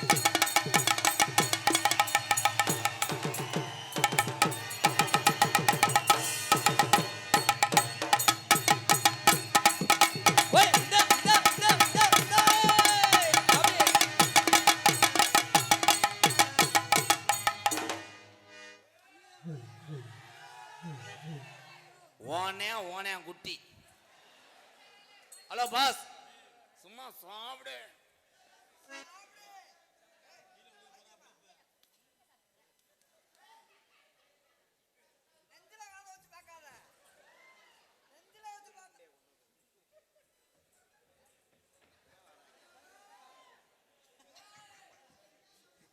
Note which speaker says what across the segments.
Speaker 1: Thank you.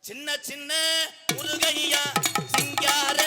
Speaker 2: சின்ன சின்ன முருகையா சிங்கார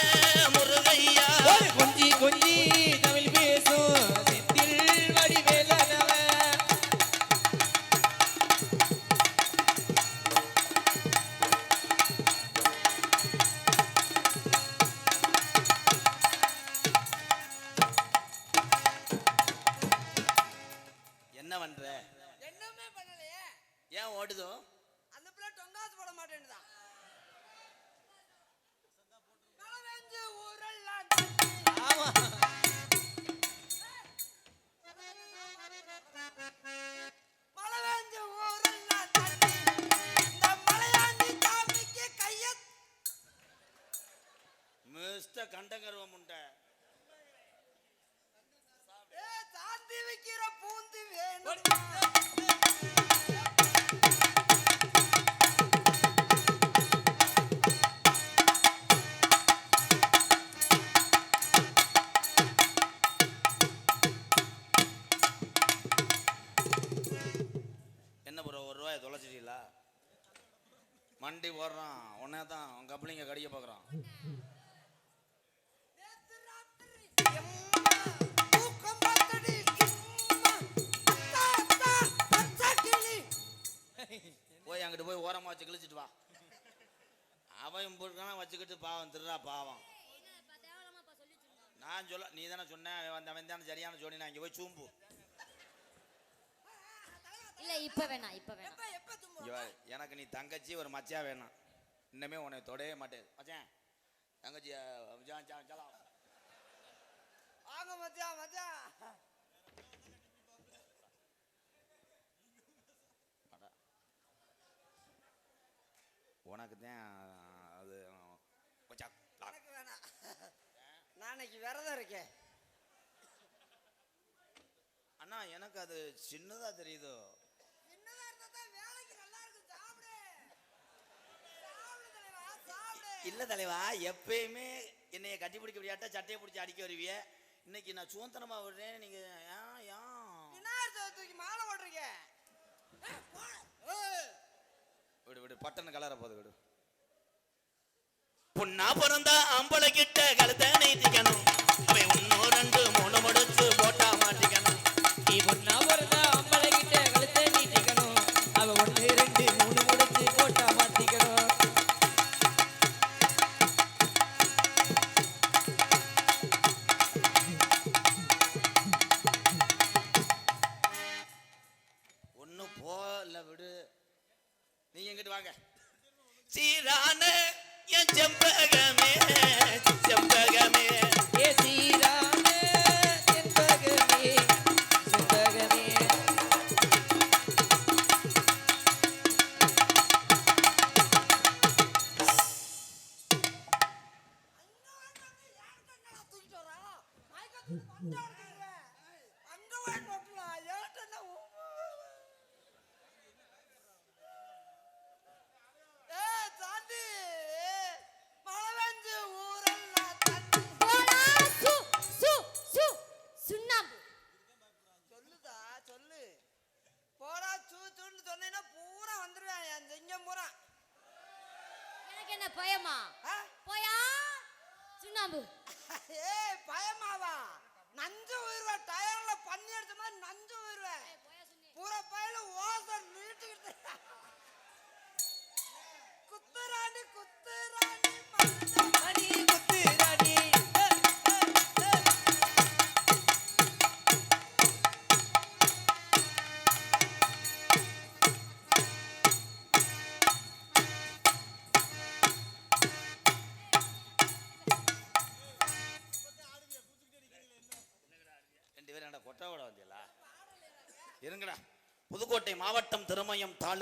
Speaker 2: என்ன ப்ரோ தொலைச்சிட்டீங்களா? மண்டி போடுறான் உடனே தான் உங்க கப்பலிங்க கடிக்க பார்க்குறான் போய் அங்கிட்டு போய் ஓரமா வச்சு கிழிச்சிட்டு வா. அவன் போட்டுக்கான வச்சுக்கிட்டு பாவம் திருடா பாவம். நான் சொல்ல நீ தானே சொன்ன அவன் தானே சரியான சொன்னி நான் இங்கே போய் சூம்பு.
Speaker 3: இல்ல இப்ப வேணாம் இப்ப வேணாம்.
Speaker 1: எப்ப எப்ப
Speaker 2: எனக்கு நீ தங்கச்சி ஒரு மச்சியா வேணாம். இன்னமே உன்னை தொடவே மாட்டேன். மச்சான் தங்கச்சி அஹ், மச்சான், மச்சான், மச்சான்.
Speaker 1: வாங்க மச்சான் மச்சான்.
Speaker 2: உனக்கு தான் அது மச்சான், லா.
Speaker 1: எனக்கு வேணாம். நான் இன்னைக்கு விரதம் இருக்கேன்.
Speaker 2: அண்ணா எனக்கு அது சின்னதா தெரியுதோ
Speaker 1: சின்னதா இருந்தா தான் வேலைக்கு நல்லா இருக்கும் சாப்பிடு சாப்பிடு தலைவா சாப்பிடு
Speaker 2: இல்ல தலைவா எப்பயுமே என்னைய கட்டி பிடிக்க முடியாட்டா சட்டையை பிடிச்சி அடிக்க வருவிய இன்னைக்கு நான் சுதந்திரமா விடுறேன் நீங்க ஏன் ஏன்
Speaker 1: விநாயகர் சதுர்த்தி தூக்கி மாலை. ஏய்.
Speaker 2: விடு விடு பட்டன கலர போது விடு பொண்ணா பிறந்தா அம்பளை கிட்ட கழுத்தை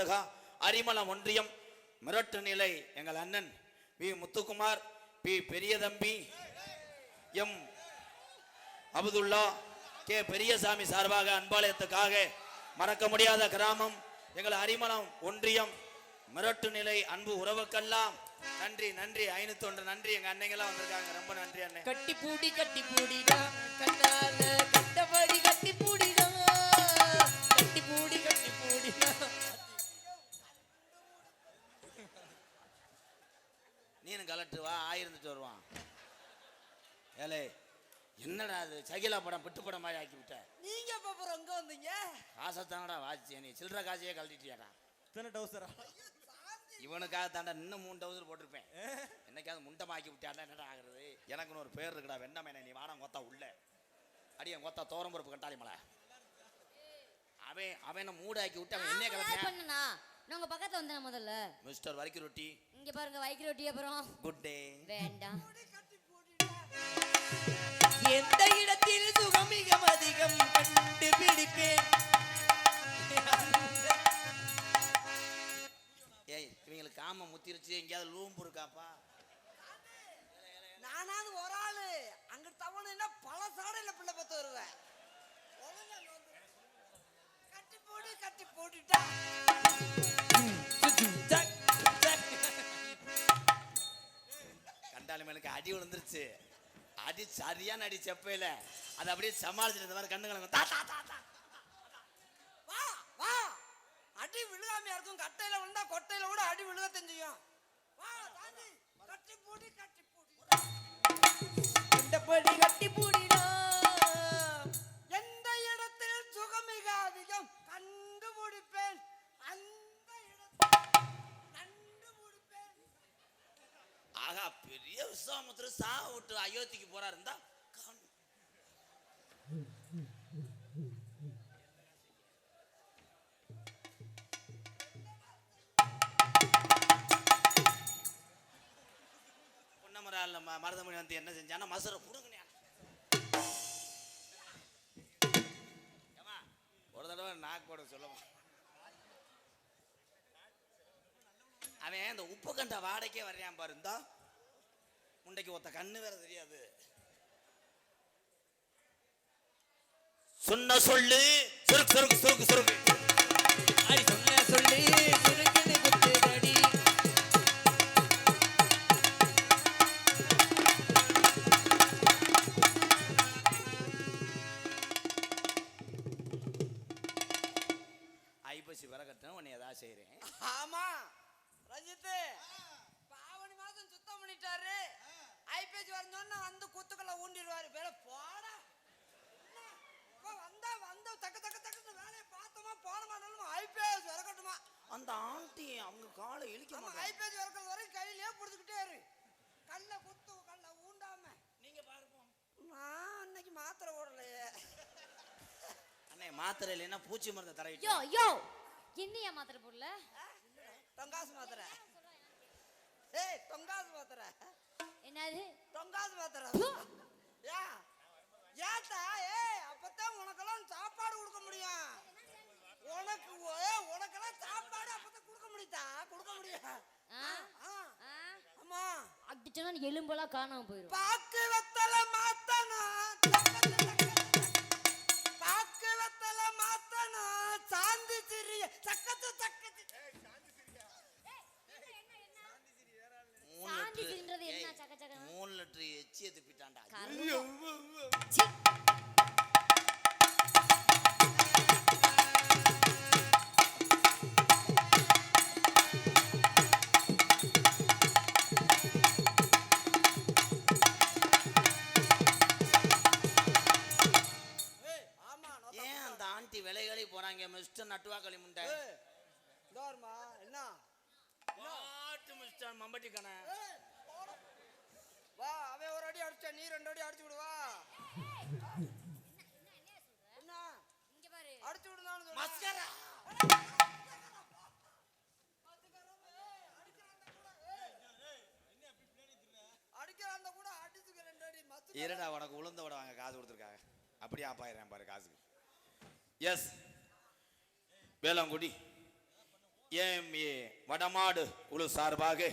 Speaker 2: திருமயம் அரிமளம் ஒன்றியம் மிரட்டு நிலை எங்கள் அண்ணன் V Muthukumar P. Periyathambi M. Abdullah K. Periyasamy சார்பாக அன்பாலயத்துக்காக மறக்க முடியாத கிராமம் எங்கள் அரிமளம் ஒன்றியம் மிரட்டு நிலை அன்பு உறவுக்கெல்லாம். நன்றி நன்றி ஐநூத்தி ஒன்று நன்றி. எங்க அன்னைங்கெல்லாம் வந்திருக்காங்க. ரொம்ப நன்றி அண்ணன்
Speaker 4: கட்டி பூடி கட்டி பூடிடா
Speaker 2: கலட்டு வா ஆயிருந்துட்டு வருவான். ஏலே என்னடா அது? சகிலா படம் பிட்டு படம் மாதிரி ஆக்கி விட்ட.
Speaker 1: நீங்க எப்ப அப்புறம் எங்க வந்தீங்க?
Speaker 2: காசத்தானடா வாச்சு நீ. சில்லற காசையே கழட்டிட்டியாடா.
Speaker 5: இத்தனை டவுசரா
Speaker 2: இவனுக்காக தாண்டா இன்னும் மூணு டவுசர் போட்டிருப்பேன். என்னைக்காவது முண்டமாக்கி விட்டாடா என்னடா ஆகுறது? எனக்குன்னு ஒரு பேர் இருக்குடா வெண்ணமேனே நீ வாடா கொத்தா உள்ள. அடியன் கொத்தா தோரம் பொறுப்பு கண்டாளி மலை. அவன் அவனை மூடாக்கி விட்டு அவன் என்ன
Speaker 3: நான் உங்க பக்கத்துல வந்தேன் முதல்ல?
Speaker 2: மிஸ்டர் வரிக்கி ரொட்டி
Speaker 3: இங்க பாருங்க வைக்கிற ரொட்டி அப்புறம்.
Speaker 2: குட் டே
Speaker 3: வேண்டாம்.
Speaker 4: எந்த இடத்தில் சுகம் மிக அதிகம் கண்டுபிடிப்பேன்?
Speaker 2: ஏய் இவங்களுக்கு காம முத்திருச்சு எங்கேயாவது லூம்பு இருக்காப்பா?
Speaker 1: நானாவது ஒரு ஆளு. அங்க தவணுன்னா பல சாடையில பிள்ளை பத்து வருவேன். கட்டி போடு கட்டி போட்டுட்டா.
Speaker 2: மேலுக்கு அடி விழுந்துருச்சு. அடி சரியான அடி செப்பையில. அதை அப்படியே சமாளிச்சுட்டு இந்த மாதிரி கண்ணுங்க தா தா தா தா.
Speaker 1: வா வா. அடி விழுகாமையா இருக்கும். கட்டையில விழுந்தா கொட்டையில கூட அடி விழுக தெரிஞ்சுக்கும் வா தாண்டி. கட்டி போடு கட்டி போடு
Speaker 4: கட்டி பூடிடா
Speaker 2: அப்படியே விஸ்வாமுத்திர சா விட்டு அயோத்திக்கு போறா இருந்தா காணோம். பொன்னமரால ம- மருதமணி வந்து என்ன செஞ்சானா மசுரை புடுங்கினேன். ஒரு தடவை நாக்கோட போட சொல்லுவான் அவன் இந்த உப்பு கண்ட வாடகைக்கே வர்றான் பாரு முண்டைக்கு ஒத்த கண்ணு வேற தெரியாது. சொன்ன சொல்லு சுருக்கு சுருக்கு சுருக்கு சுருக்கு.
Speaker 4: சொன்ன சொல்லி
Speaker 1: மாத்திரை
Speaker 2: இல்லைன்னா பூச்சி மருந்தை தடவிட்டு?
Speaker 3: யோ யோ! என்னையா மாத்திரை போடல?
Speaker 1: தொங்காசு மாத்திரை. ஏய் தொங்காசு மாத்திரை.
Speaker 3: என்னது?
Speaker 1: தொங்காசு மாத்திரை. யா! ஏத்தா ஏய் அப்பதான் உனக்கெல்லாம் சாப்பாடு கொடுக்க முடியும். உனக்கு ஏய், உனக்கெல்லாம் சாப்பாடு அப்பதான் கொடுக்க முடியுதா கொடுக்க முடியும்.
Speaker 3: அடிச்சோன்னா நீ எலும்பெல்லாம் காணாம போயிடும்
Speaker 1: பாக்கு வெத்தல மாத்தணும்
Speaker 2: உனக்கு உளுந்த விட வாங்க காசு கொடுத்துருக்காங்க. அப்படியே ஆப்பாயிரம் பாரு காசுக்கு. எஸ் வேளாங்குடி ஏஎம்ஏ வடமாடு குழு சார்பாக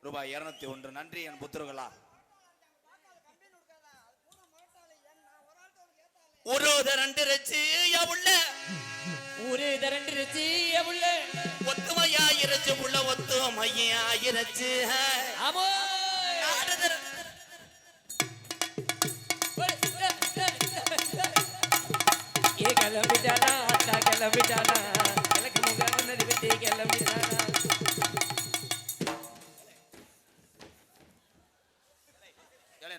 Speaker 2: ரூபாய் இருநூத்தி ஒன்று. நன்றி என் புத்திரர்களா. ஒரு ரெண்டு ரச்சு உள்ள.
Speaker 4: ஊரு திரண்டுருச்சு உள்ள.
Speaker 2: ஒத்துமையாயிருச்சு உள்ள ஒத்துமையாயிருச்சு
Speaker 4: ஆமோ கிளம்பிட்டானா அத்தா கிளம்பிட்டானா எனக்கு முகம் வந்தது கிளம்பிட்டானா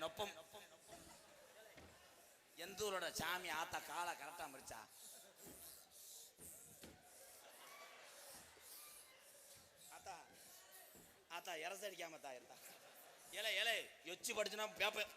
Speaker 2: நொப்பம் எந்தூரோட சாமி ஆத்தா காலை கரெக்டா மறிச்சா ஆத்தா ஆத்தா இரச இருந்தா ஏழை ஏலே எச்சு படிச்சுனா பேப்பர்.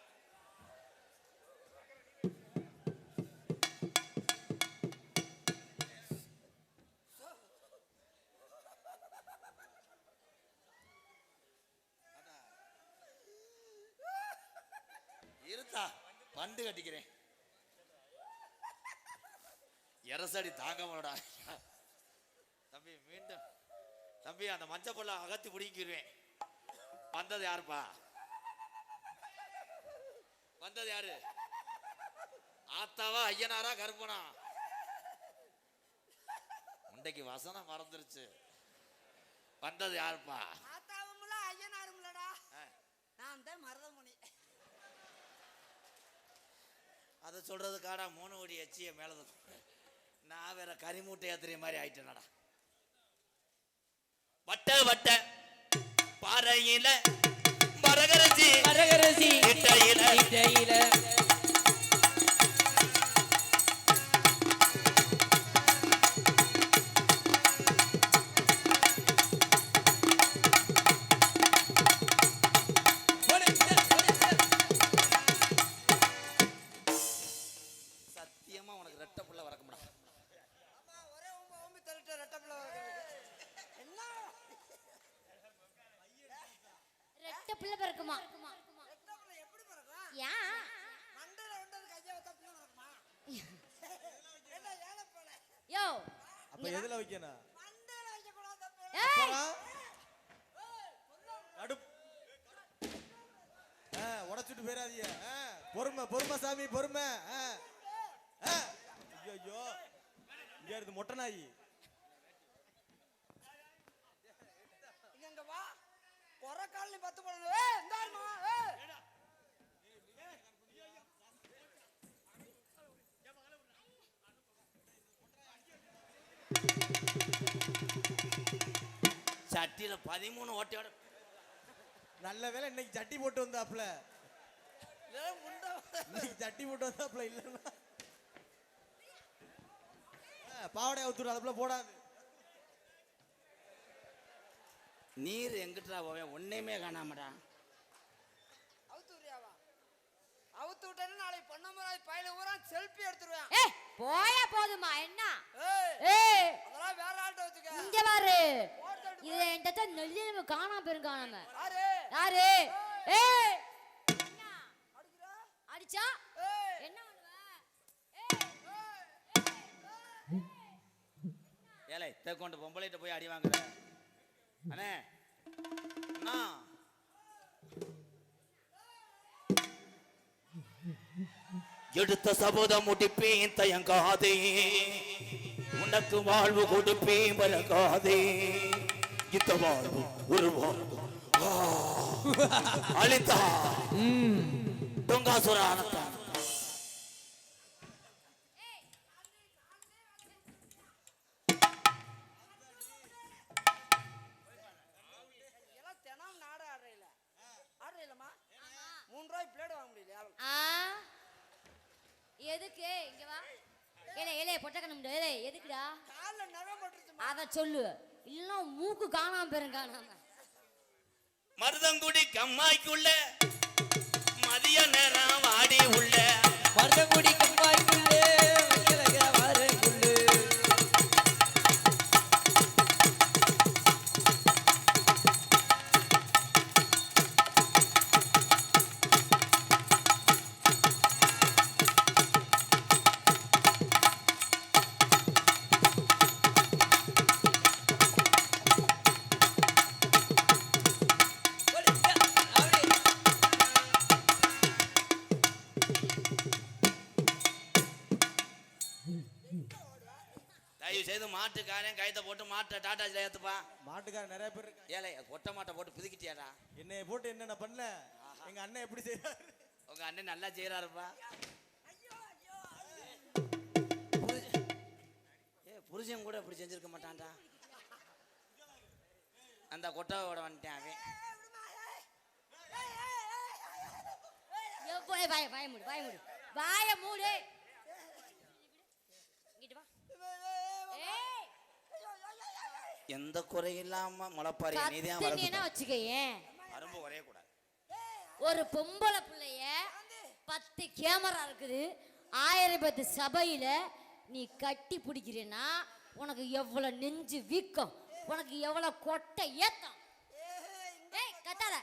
Speaker 2: இருத்தா? பண்டு கட்டிக்கிறேன். எரசடி தாங்க மாடா தம்பி மீண்டும். தம்பி அந்த மஞ்ச பொருளை அகத்தி பிடிக்கிருவேன் வந்தது யாருப்பா? வந்தது யாரு? ஆத்தாவா ஐயனாரா கருப்பனா? முண்டைக்கு வசனம் மறந்துருச்சு. வந்தது யாருப்பா? அதை சொல்றதுக்காடா மூணு கோடி எச்சிய மேலது நான் வேற கரிமூட்டை ஏத்துற மாதிரி ஆயிட்டேனடா. வட்ட வட்ட பாறையில மரகரஞ்சி
Speaker 4: மரகரசி
Speaker 2: இட்டையில
Speaker 3: யோ.
Speaker 5: அப்ப எதுல வைக்கணும்? கடுப் ஆ, உடைச்சிட்டு போயிடாதீங்க. பொறுமை பொறுமை சாமி பொறுமை. ஐயோ இங்க இருந்து மொட்டை நாயி
Speaker 1: இங்க இங்க வா குறை காலனி பத்து போடணும் இந்தாருமா
Speaker 2: சட்டியில பதிமூணு ஓட்டையோட
Speaker 5: நல்ல வேளை இன்னைக்கு சட்டி போட்டு வந்தாப்ல இன்னைக்கு சட்டி போட்டு வந்தாப்ல இல்லைன்னா. ஆ, பாவாடை அவுத்துரு அதுக்குள்ள போடாது.
Speaker 2: நீர் எங்கிட்டா போவேன் ஒன்னையுமே காணாமடா.
Speaker 1: அவுத்து விடுறியாவா அவுத்து விட்டேன்னு நாளைக்கு பொன்னமராய் பையில ஊரா செல்ஃபி எடுத்துருவேன்.
Speaker 3: ஏய் போயா போதுமா என்ன?
Speaker 1: ஏய் அதெல்லாம் வேற ஆள்கிட்ட வச்சுக்க.
Speaker 3: இங்க பாரு. இது என்கிட்ட நெல்லியம காணாம போயிரும் காணாம
Speaker 1: யாரு?
Speaker 3: யாரு? ஏய். அடிச்சா? என்ன
Speaker 2: ஏலே தேக்கொண்டு பொம்பளைகிட்ட போய் அடி வாங்குற. அண்ணே. அண்ணா. எடுத்த சபதம் முடிப்பேன் தயங்காதே. உனக்கு வாழ்வு கொடுப்பேன் பறக்காதே இந்த வாழ்வு ஒரு வாழ்வு. அழித்தா. தொங்காசுர
Speaker 1: ரூபாய் பிளேடு வாங்க முடியலையா
Speaker 3: ஆ? எதுக்கு? இங்க வா. ஏலே ஏலே பொட்டக்கணும் ஏலே எதுக்குடா?
Speaker 1: காலில் நகை போட்டுருச்சுமா.
Speaker 3: அத சொல்லு. இல்லைன்னா மூக்கு காணாம போயிரும் காணாம.
Speaker 2: மருதங்குடி கம்மாய்க்குள்ள மதிய நேரம் வாடி உள்ள.
Speaker 4: மருதங்குடி கம்பாய்க்குள்ளே
Speaker 2: மாட்டுக்காரன்
Speaker 5: நிறைய பேர் இருக்காங்க.
Speaker 2: ஏலே ஒட்ட மாட்டை போட்டு பிதுக்கிட்டியாடா?
Speaker 5: என்னைய போட்டு என்னென்ன பண்ணல? எங்க அண்ணன் எப்படி செய்யறாரு
Speaker 2: உங்க அண்ணன் நல்லா செய்யறாருப்பா ஏ புருஷன் கூட இப்படி செஞ்சிருக்க மாட்டான்டா. அந்த கொட்டாவோட வந்துட்டேன் அவன்.
Speaker 3: ஏய், வாய வாய மூடு வாய மூடு. வாய மூடு இங்கிட்டு வா ஏய்
Speaker 2: எந்த குறையில்லாம முளைப்பாரி நீதான்
Speaker 3: வச்சுக்கயேன்
Speaker 2: அரும்பு குறைய கூடாது
Speaker 3: ஒரு பொம்பளை பிள்ளைய பத்து கேமரா இருக்குது. ஆயிரம் பத்து சபையில நீ கட்டி பிடிக்கிறேன்னா உனக்கு எவ்வளவு நெஞ்சு வீக்கம் உனக்கு எவ்வளவு கொட்டை ஏத்தம். ஏய் கத்தாத.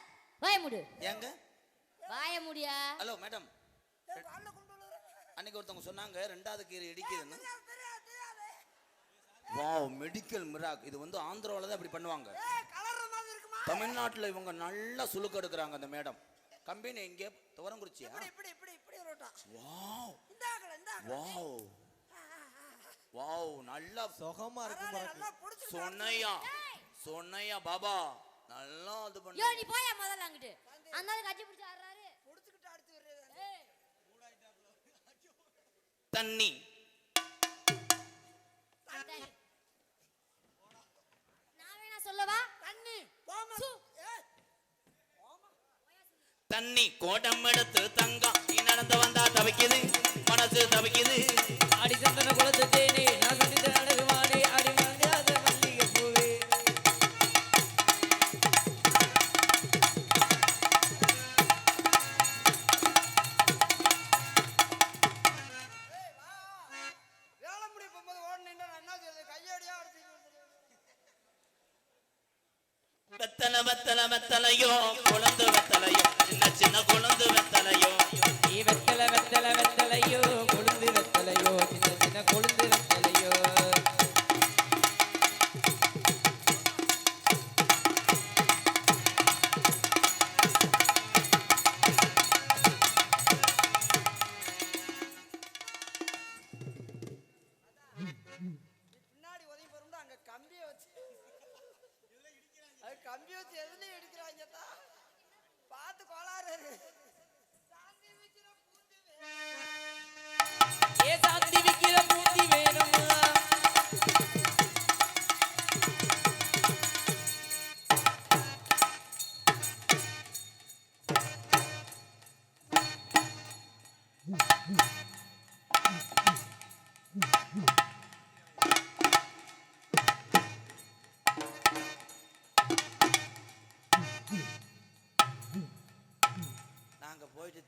Speaker 3: வாய மூடு.
Speaker 2: ஏங்க?
Speaker 3: வாய முடியா?
Speaker 2: Hello madam. அன்னைக்கு ஒருத்தவங்க சொன்னாங்க ரெண்டாவது கீரை இடிக்குதுன்னு. மெடிக்கல் மிராக் இது வந்து ஆந்திராவில் தான் இப்படி பண்ணுவாங்க. தமிழ்நாட்டுல இவங்க நல்லா சுலுக்கு எடுக்கிறாங்க அந்த மேடம். கம்பெனி எங்கே துவரங்குறிச்சியா? வாவ் வாவ் வாவ் நல்லா
Speaker 5: சுகமா
Speaker 1: புடிச்சு
Speaker 2: சொன்னையா? சொன்னையா பாபா? நல்லா இது பண்ணு
Speaker 3: நீ போயா முதல்ல அங்கிட்டு. அந்த கட்டி பிடிச்சு ஆடுறாரு.
Speaker 1: புடிச்சுக்கிட்டு அடுத்து வர்றது
Speaker 3: ஏய்,
Speaker 2: தண்ணி.
Speaker 3: சொல்லவா?
Speaker 1: தண்ணி
Speaker 2: தண்ணி கோடம் எடுத்து தங்கம்.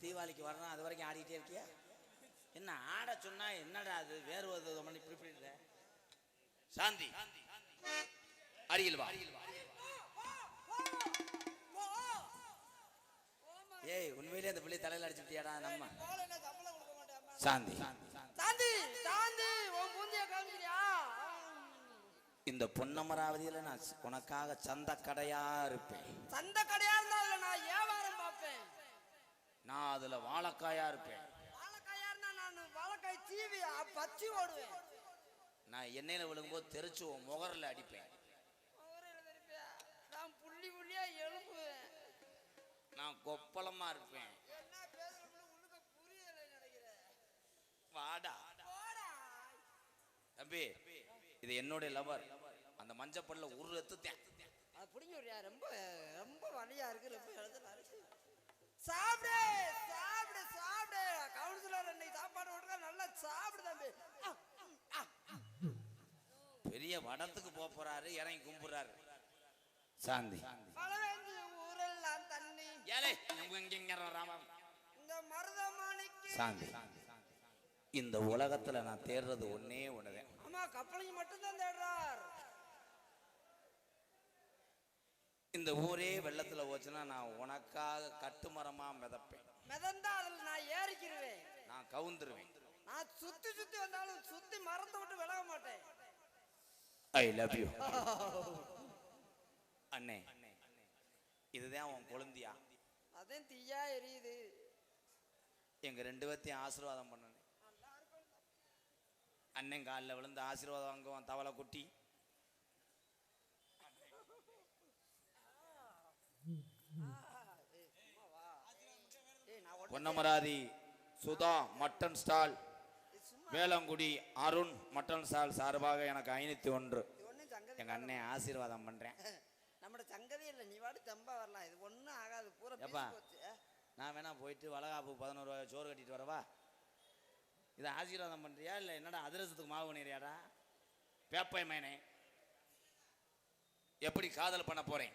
Speaker 2: தீபாவளிக்கு வரணும் அது வரைக்கும் ஆடிட்டே இருக்கியா? என்ன ஆட சொன்னா என்னடா அது? வேறு ஒரு மணி இப்படி? சாந்தி. அருகில் வா. ஏய் உண்மையிலே அந்த பிள்ளை தலையில அடிச்சுட்டியாடா நம்ம சாந்தி.
Speaker 1: சாந்தி சாந்தி. உன் பூந்திய காமிக்கிறியா?
Speaker 2: இந்த பொன்னமராவதியில நான் உனக்காக சந்த கடையா இருப்பேன்.
Speaker 1: சந்த கடையா இருந்தா இல்ல நான் வியாபாரம் பார்ப்பேன்.
Speaker 2: நான் அதுல வாழைக்காயா இருப்பேன்.
Speaker 1: வாழைக்காயா சீவி பச்சி ஓடுவேன்
Speaker 2: நான் எண்ணெயில விழுங்கும்போது தெரிச்சு முகரில் அடிப்பேன்.
Speaker 1: நான் புள்ளி புள்ளியா எழுப்புவேன்
Speaker 2: நான் கொப்பளமா இருப்பேன். வாடா. தம்பி இது என்னுடைய லவர் அந்த மஞ்சப்பல்ல உரு எத்துத்தேன்
Speaker 1: அது பிடிங்க ரொம்ப ரொம்ப வலியா இருக்கு. ரொம்ப எழுதுனா இருக்கு சாப்பிடு சாப்பிடு சாப்பிடு. கவுன்சிலர் இன்னைக்கு சாப்பாடு விடுங்க நல்லா சாப்பிடு தம்பி.
Speaker 2: பெரிய வடத்துக்கு போக போறாரு இறங்கி கும்புறாரு சாந்தி.
Speaker 1: ஊரெல்லாம் தண்ணி.
Speaker 2: ஏலே நம்ம இங்க இங்க ராம
Speaker 1: இந்த மருதமணிக்கு.
Speaker 2: சாந்தி. இந்த உலகத்துல நான் தேடுறது ஒன்னே ஒண்ணுதான்.
Speaker 1: ஆமா கப்பலிங்க மட்டும்தான் தேடுறார்.
Speaker 2: இந்த ஊரே வெள்ளத்துல போச்சுன்னா நான் உனக்காக கட்டுமரமா மிதப்பேன்.
Speaker 1: மிதந்தா அதுல நான் ஏறிக்கிருவேன்.
Speaker 2: நான் கவுந்துருவேன்.
Speaker 1: நான் சுத்தி சுத்தி வந்தாலும் சுத்தி மரத்தை விட்டு விலக மாட்டேன்.
Speaker 2: ஐ லவ் யூ அண்ணே இதுதான் உன் குழந்தையா?
Speaker 1: அதான் தீயா எரியுது.
Speaker 2: எங்க ரெண்டு பேர்த்தையும் ஆசீர்வாதம் பண்ணணும் அண்ணன் காலில் விழுந்து ஆசீர்வாதம் வாங்குவான் தவளை குட்டி
Speaker 1: ஏய் நான் ஒண்ணு
Speaker 2: Ponnamaravathi Sudha mutton stall Velangudi Arun mutton stall சார்பாக எனக்கு ஐநூத்தி ஒன்று. எங்க அண்ணன் ஆசீர்வாதம் பண்றேன்.
Speaker 1: நம்மட சங்கதி இல்ல நீ வாடு தெம்பா வரலாம். இது ஒண்ணும் ஆகாது பூரா?
Speaker 2: நான் வேணா போயிட்டு வளகாப்பு பதினோரு ரூபாய் சோறு கட்டிட்டு வரவா? இதை ஆசீர்வாதம் பண்றியா இல்லை என்னடா அதிரசத்துக்கு மாவு பண்ணிறியாடா பேப்பை மேனே. எப்படி காதல் பண்ண போறேன்?